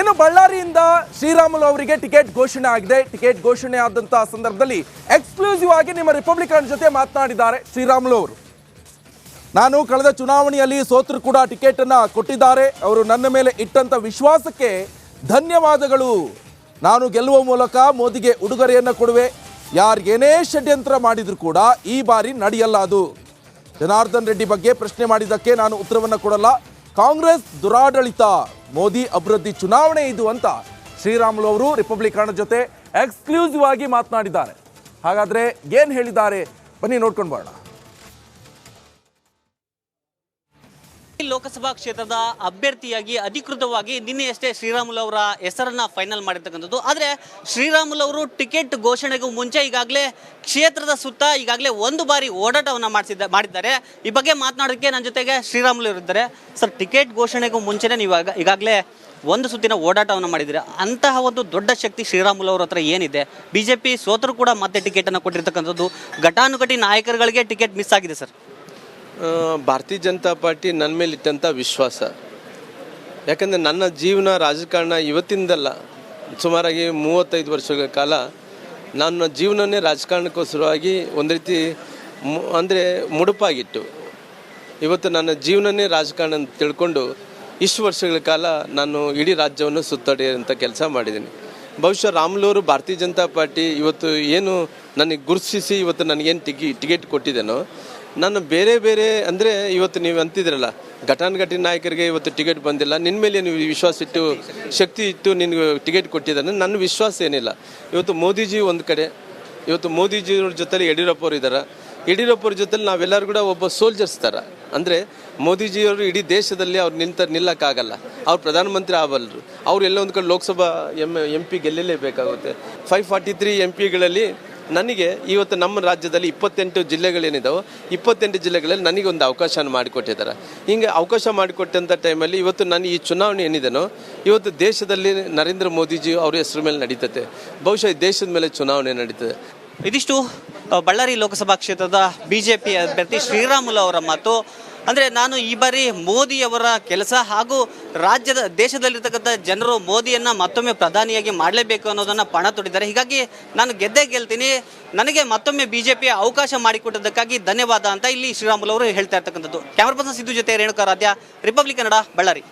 ಇನ್ನು ಬಳ್ಳಾರಿಯಿಂದ ಶ್ರೀರಾಮುಲು ಅವರಿಗೆ ಟಿಕೆಟ್ ಘೋಷಣೆ ಆಗಿದೆ. ಟಿಕೆಟ್ ಘೋಷಣೆ ಆದಂತಹ ಸಂದರ್ಭದಲ್ಲಿ ಎಕ್ಸ್ಕ್ಲೂಸಿವ್ ಆಗಿ ನಿಮ್ಮ ರಿಪಬ್ಲಿಕನ್ ಜೊತೆ ಮಾತನಾಡಿದ್ದಾರೆ ಶ್ರೀರಾಮುಲು ಅವರು. ನಾನು ಕಳೆದ ಚುನಾವಣೆಯಲ್ಲಿ ಸೋತರು ಕೂಡ ಟಿಕೆಟ್ ಅನ್ನ ಕೊಟ್ಟಿದ್ದಾರೆ. ಅವರು ನನ್ನ ಮೇಲೆ ಇಟ್ಟಂತ ವಿಶ್ವಾಸಕ್ಕೆ ಧನ್ಯವಾದಗಳು. ನಾನು ಗೆಲ್ಲುವ ಮೂಲಕ ಮೋದಿಗೆ ಉಡುಗೊರೆಯನ್ನು ಕೊಡುವೆ. ಯಾರಿಗೇನೇ ಷಡ್ಯಂತ್ರ ಮಾಡಿದರೂ ಕೂಡ ಈ ಬಾರಿ ನಡೆಯಲ್ಲ ಅದು. ಜನಾರ್ದನ್ ರೆಡ್ಡಿ ಬಗ್ಗೆ ಪ್ರಶ್ನೆ ಮಾಡಿದ್ದಕ್ಕೆ ನಾನು ಉತ್ತರವನ್ನು ಕೊಡಲ್ಲ. ಕಾಂಗ್ರೆಸ್ ದುರಾಡಳಿತ, ಮೋದಿ ಅಭಿವೃದ್ಧಿ ಚುನಾವಣೆ ಇದು ಅಂತ ಶ್ರೀರಾಮುಲು ಅವರು ರಿಪಬ್ಲಿಕನ್ ಜೊತೆ ಎಕ್ಸ್ಕ್ಲೂಸಿವ್ ಆಗಿ ಮಾತನಾಡಿದ್ದಾರೆ. ಹಾಗಾದ್ರೆ ಏನು ಹೇಳಿದ್ದಾರೆ? ಬನ್ನಿ ನೋಡ್ಕೊಂಡು ಬರೋಣ. ಲೋಕಸಭಾ ಕ್ಷೇತ್ರದ ಅಭ್ಯರ್ಥಿಯಾಗಿ ಅಧಿಕೃತವಾಗಿ ನಿನ್ನೆಯಷ್ಟೇ ಶ್ರೀರಾಮುಲು ಅವರ ಹೆಸರನ್ನ ಫೈನಲ್ ಮಾಡಿರ್ತಕ್ಕಂಥದ್ದು. ಆದರೆ ಶ್ರೀರಾಮುಲು ಅವರು ಟಿಕೆಟ್ ಘೋಷಣೆಗೂ ಮುಂಚೆ ಈಗಾಗಲೇ ಕ್ಷೇತ್ರದ ಸುತ್ತ ಈಗಾಗಲೇ ಒಂದು ಬಾರಿ ಓಡಾಟವನ್ನು ಮಾಡಿಸಿದ್ದ ಮಾಡಿದ್ದಾರೆ. ಈ ಬಗ್ಗೆ ಮಾತನಾಡೋದಕ್ಕೆ ನನ್ನ ಜೊತೆಗೆ ಶ್ರೀರಾಮುಲು ಇದ್ದಾರೆ ಸರ್, ಟಿಕೆಟ್ ಘೋಷಣೆಗೂ ಮುಂಚೆನೇ ನೀವು ಈಗಾಗಲೇ ಒಂದು ಸುತ್ತಿನ ಓಡಾಟವನ್ನು ಮಾಡಿದ್ದೀರಾ? ಅಂತಹ ಒಂದು ದೊಡ್ಡ ಶಕ್ತಿ ಶ್ರೀರಾಮುಲು ಅವರ ಹತ್ರ ಏನಿದೆ? ಬಿ ಜೆ ಪಿ ಸೋತರು ಕೂಡ ಮತ್ತೆ ಟಿಕೆಟನ್ನು ಕೊಟ್ಟಿರ್ತಕ್ಕಂಥದ್ದು. ಘಟಾನುಘಟಿ ನಾಯಕರುಗಳಿಗೆ ಟಿಕೆಟ್ ಮಿಸ್ ಆಗಿದೆ, ಸರ್. ಭಾರತೀಯ ಜನತಾ ಪಾರ್ಟಿ ನನ್ನ ಮೇಲೆ ಇಟ್ಟಂಥ ವಿಶ್ವಾಸ. ಯಾಕಂದರೆ ನನ್ನ ಜೀವನ ರಾಜಕಾರಣ ಇವತ್ತಿಂದಲ್ಲ, ಸುಮಾರಾಗಿ ಮೂವತ್ತೈದು ವರ್ಷಗಳ ಕಾಲ ನನ್ನ ಜೀವನವೇ ರಾಜಕಾರಣಕ್ಕೋಸ್ಕರವಾಗಿ ಒಂದು ರೀತಿ ಅಂದರೆ ಮುಡುಪಾಗಿಟ್ಟು ಇವತ್ತು ನನ್ನ ಜೀವನನೇ ರಾಜಕಾರಣ ಅಂತ ತಿಳ್ಕೊಂಡು ಇಷ್ಟು ವರ್ಷಗಳ ಕಾಲ ನಾನು ಇಡೀ ರಾಜ್ಯವನ್ನು ಸುತ್ತಾಡಿದಂಥ ಕೆಲಸ ಮಾಡಿದ್ದೀನಿ. ಬಹುಶಃ ರಾಮುಲೂರು ಭಾರತೀಯ ಜನತಾ ಪಾರ್ಟಿ ಇವತ್ತು ಏನು ನನಗೆ ಗುರುತಿಸಿ ಇವತ್ತು ನನಗೇನು ಟಿಕಿ ಟಿಕೆಟ್ ಕೊಟ್ಟಿದ್ದೇನೋ, ನಾನು ಬೇರೆ ಬೇರೆ ಅಂದರೆ ಇವತ್ತು ನೀವು ಅಂತಿದ್ರಲ್ಲ ಘಟಾನುಘಟಿ ನಾಯಕರಿಗೆ ಇವತ್ತು ಟಿಕೆಟ್ ಬಂದಿಲ್ಲ ನಿನ್ನ ಮೇಲೆ ನೀವು ವಿಶ್ವಾಸ ಇಟ್ಟು, ಶಕ್ತಿ ಇಟ್ಟು ನಿನಗೆ ಟಿಕೆಟ್ ಕೊಟ್ಟಿದ್ದಾನೆ, ನನ್ನ ವಿಶ್ವಾಸ ಏನಿಲ್ಲ. ಇವತ್ತು ಮೋದಿಜಿ ಒಂದು ಕಡೆ, ಇವತ್ತು ಮೋದಿಜಿಯವ್ರ ಜೊತೆಲಿ ಯಡಿಯೂರಪ್ಪ ಅವರು ಇದ್ದಾರೆ ಯಡಿಯೂರಪ್ಪ ಅವ್ರ ಜೊತೆಲಿ ನಾವೆಲ್ಲರೂ ಕೂಡ ಒಬ್ಬ ಸೋಲ್ಜರ್ಸ್ ಥರ ಅಂದರೆ ಮೋದಿಜಿಯವರು ಇಡೀ ದೇಶದಲ್ಲಿ ಅವ್ರು ನಿಂತ, ನಿಲ್ಲಕ್ಕಾಗಲ್ಲ, ಅವ್ರು ಪ್ರಧಾನಮಂತ್ರಿ ಆಗಬಲ್ಲರು ಅವ್ರು ಎಲ್ಲ ಒಂದು ಕಡೆ ಲೋಕಸಭಾ ಎಂ ಎಂ ಪಿ ಗೆಲ್ಲಲೇಬೇಕಾಗುತ್ತೆ. ಫೈವ್ ಫಾರ್ಟಿ ತ್ರೀ ಎಂ ಪಿಗಳಲ್ಲಿ ನನಗೆ ಇವತ್ತು ನಮ್ಮ ರಾಜ್ಯದಲ್ಲಿ ಇಪ್ಪತ್ತೆಂಟು ಜಿಲ್ಲೆಗಳೇನಿದ್ದಾವೆ ಇಪ್ಪತ್ತೆಂಟು ಜಿಲ್ಲೆಗಳಲ್ಲಿ ನನಗೆ ಒಂದು ಅವಕಾಶ ಮಾಡಿಕೊಟ್ಟಿದ್ದಾರೆ. ಹಿಂಗೆ ಅವಕಾಶ ಮಾಡಿಕೊಟ್ಟಂಥ ಟೈಮಲ್ಲಿ ಇವತ್ತು ನಾನು ಈ ಚುನಾವಣೆ ಏನಿದೆನೋ, ಇವತ್ತು ದೇಶದಲ್ಲಿ ನರೇಂದ್ರ ಮೋದಿಜಿ ಅವ್ರ ಹೆಸರು ಮೇಲೆ ನಡೀತದೆ ಬಹುಶಃ ದೇಶದ ಮೇಲೆ ಚುನಾವಣೆ ನಡೀತದೆ. ಇದಿಷ್ಟು ಬಳ್ಳಾರಿ ಲೋಕಸಭಾ ಕ್ಷೇತ್ರದ ಬಿಜೆಪಿ ಅಭ್ಯರ್ಥಿ ಶ್ರೀರಾಮುಲು ಅವರ ಮಾತು. ಅಂದರೆ ನಾನು ಈ ಬಾರಿ ಮೋದಿಯವರ ಕೆಲಸ ಹಾಗೂ ರಾಜ್ಯದ ದೇಶದಲ್ಲಿರ್ತಕ್ಕಂಥ ಜನರು ಮೋದಿಯನ್ನು ಮತ್ತೊಮ್ಮೆ ಪ್ರಧಾನಿಯಾಗಿ ಮಾಡಲೇಬೇಕು ಅನ್ನೋದನ್ನು ಪಣ ತೊಡಿದ್ದಾರೆ ಹೀಗಾಗಿ ನಾನು ಗೆದ್ದೇ ಗೆಲ್ತೀನಿ. ನನಗೆ ಮತ್ತೊಮ್ಮೆ ಬಿಜೆಪಿ ಅವಕಾಶ ಮಾಡಿಕೊಟ್ಟದಕ್ಕಾಗಿ ಧನ್ಯವಾದ ಅಂತ ಇಲ್ಲಿ ಶ್ರೀರಾಮುಲು ಅವರು ಹೇಳ್ತಾ ಇರ್ತಕ್ಕಂಥದ್ದು. ಕ್ಯಾಮರಾ ಪರ್ಸನ್ ಸಿದ್ದು ಜೊತೆ ರೇಣುಕಾರಾಧ್ಯ ರಿಪಬ್ಲಿಕ್ ಕನ್ನಡ, ಬಳ್ಳಾರಿ.